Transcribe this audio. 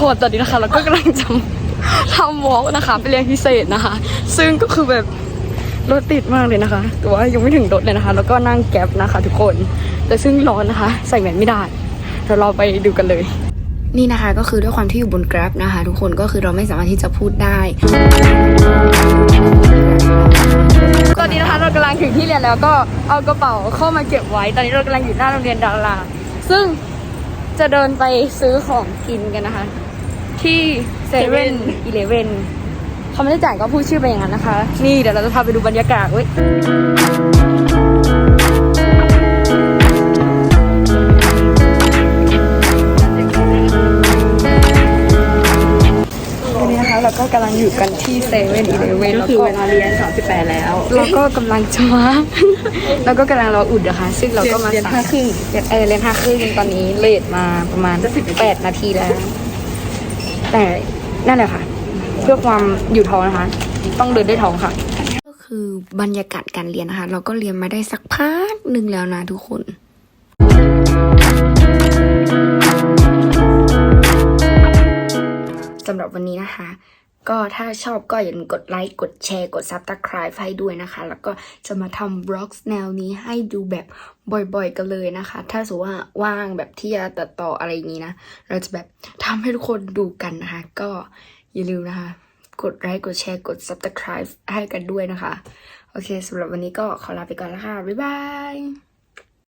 คนตอนนี้นะคะเราก็กำลังจะทำวอล์กนะคะไปเรียนพิเศษนะคะ ซึ่งก็คือแบบรถติดมากเลยนะคะแต่ว่ายังไม่ถึงรถเลยนะคะ แล้วก็นั่งแก๊ปนะคะ ทุกคน แต่ซึ่งร้อนนะคะ ใส่แมสไม่ได้เดี๋ยวเราไปดูกันเลย นี่นะคะก็คือด้วยความที่อยู่บน Grab นะคะ ทุกคนก็คือเราไม่สามารถที่จะพูดได้ตอนนี้นะคะเรากำลังถึงที่เรียนแล้วก็เอากระเป๋าเข้ามาเก็บไว้ ตอนนี้เรากำลังอยู่หน้าโรงเรียนดาราซึ่ง จะเดินไปซื้อของกินกันนะคะ ที่เซเว่นอีเลเว่นเขาไม่ได้จ่ายก็พูดชื่อไปอย่างนั้นนะคะ นี่เดี๋ยวเราจะพาไปดูบรรยากาศเว้ย นนี้นะคะ เราก็กำลังอยู่กันที่เซเว่นอีเลเว่นก็แล้วคือก็เวลาเรียน38แล้ว เราก็กำลังจะมาแล้วก็กำลังรออุดนะคะ ซึ่งเราก็มาเรียนสห้าครึ่งเรียนเออเรียนห้าครึ่งตอนนี้เลทมาประมาณแปดนาทีแล้ว แต่นั่นแหละค่ะ เพื่อความอยู่ท้องนะคะ ต้องเดินด้วยท้องค่ะ ก็คือบรรยากาศการเรียนนะคะ เราก็เรียนมาได้สักพักหนึ่งแล้วนะทุกคน สำหรับวันนี้นะคะ ก็ถ้าชอบก็อย่าลืมกดไลค์ กดแชร์ กด subscribe ให้ด้วยนะคะ แล้วก็จะมาทำบล็อกแนวนี้ให้ดูแบบบ่อยๆ กันเลยนะคะ ถ้าสมมติว่าว่างแบบที่จะตัดต่ออะไรอย่างนี้นะ เราจะแบบทำให้ทุกคนดูกันนะคะ ก็อย่าลืมนะคะ กดไลค์ กดแชร์ กด subscribe ให้กันด้วยนะคะ โอเคสำหรับวันนี้ก็ขอลาไปก่อนแล้วค่ะ บ๊ายบาย